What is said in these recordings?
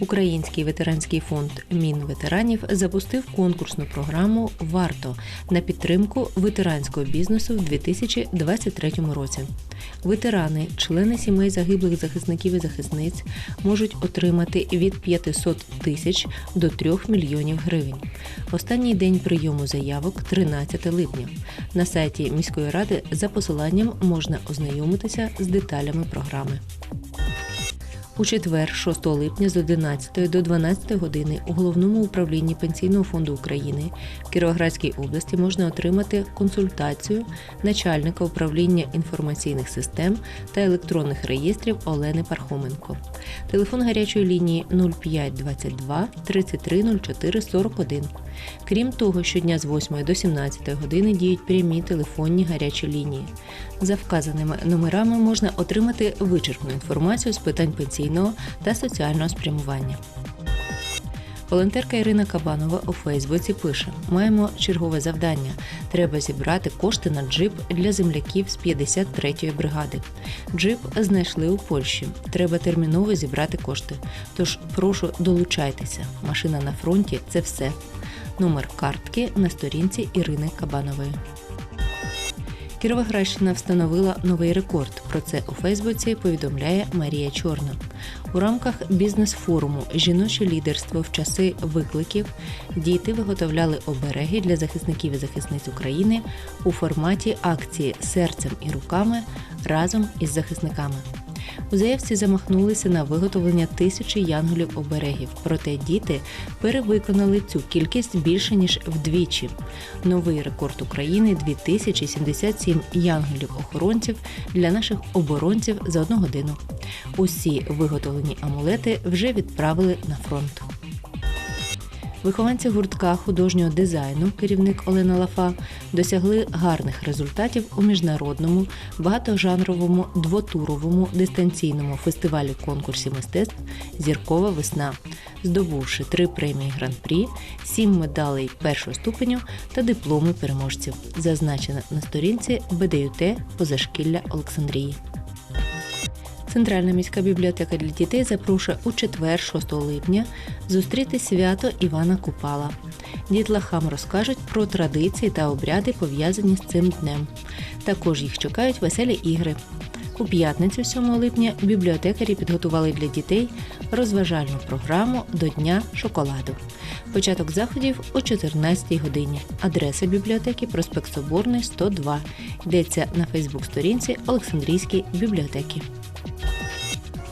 Український ветеранський фонд Мінветеранів запустив конкурсну програму Варто на підтримку ветеранського бізнесу в 2023 році. Ветерани, члени сімей загиблих захисників і захисниць можуть отримати від 500 тисяч до 3 мільйонів гривень. Останній день прийому заявок 13 липня. На сайті міської ради за посиланням можна ознайомитися з деталями програми. У четвер, 6 липня з 11 до 12 години у головному управлінні Пенсійного фонду України в Кіровоградській області можна отримати консультацію начальника управління інформаційних систем та електронних реєстрів Олени Пархоменко. Телефон гарячої лінії 0522 33 04 41. Крім того, щодня з 8 до 17 години діють прямі телефонні гарячі лінії. За вказаними номерами можна отримати вичерпну інформацію з питань пенсійного та соціального спрямування. Волонтерка Ірина Кабанова у Фейсбуці пише: маємо чергове завдання. Треба зібрати кошти на джип для земляків з 53-ї бригади. Джип знайшли у Польщі. Треба терміново зібрати кошти. Тож прошу долучайтеся. Машина на фронті це все. Номер картки на сторінці Ірини Кабанової. Кіровоградщина встановила новий рекорд. Про це у Фейсбуці повідомляє Марія Чорна. У рамках бізнес-форуму Жіноче лідерство в часи викликів діти виготовляли обереги для захисників і захисниць України у форматі акції серцем і руками разом із захисниками. У заявці замахнулися на виготовлення тисячі янголів оберегів, проте діти перевиконали цю кількість більше ніж вдвічі. Новий рекорд України 2077 янголів-охоронців для наших оборонців за одну годину. Усі виготовлені амулети вже відправили на фронт. Вихованці гуртка художнього дизайну, керівник Олена Лафа, досягли гарних результатів у міжнародному багатожанровому двотуровому дистанційному фестивалі конкурсі мистецтв Зіркова весна, здобувши три премії гран-прі, сім медалей першого ступеню та дипломи переможців, зазначено на сторінці БДЮТ позашкілля Олександрії. Центральна міська бібліотека для дітей запрошує у четвер, 6 липня, зустріти свято Івана Купала. Дітлахам розкажуть про традиції та обряди, пов'язані з цим днем. Також їх чекають веселі ігри. У п'ятницю, 7 липня, бібліотекарі підготували для дітей розважальну програму до Дня шоколаду. Початок заходів о 14-й годині. Адреса бібліотеки проспект Соборний 102. Йдеться на Фейсбук-сторінці Олександрійської бібліотеки.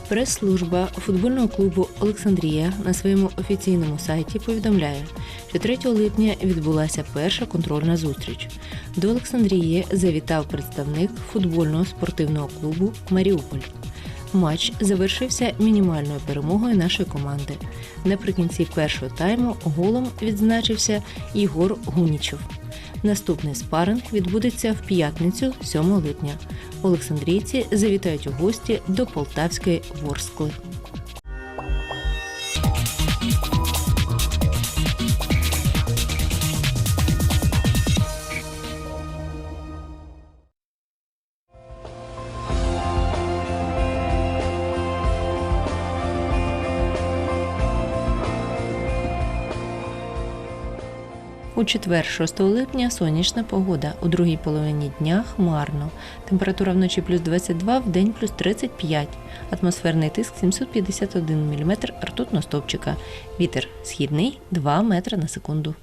Прес-служба футбольного клубу Олександрія на своєму офіційному сайті повідомляє, що 3 липня відбулася перша контрольна зустріч. До Олександрії завітав представник футбольного спортивного клубу Маріуполь. Матч завершився мінімальною перемогою нашої команди. Наприкінці першого тайму голом відзначився Ігор Гунічов. Наступний спаринг відбудеться в п'ятницю, 7 липня. Олександрійці завітають у гості до Полтавської Ворскли. У четвер, 6 липня, сонячна погода. У другій половині дня хмарно. Температура вночі плюс 22, в день плюс 35. Атмосферний тиск 751 мм ртутного стовпчика. Вітер східний 2 метри на секунду.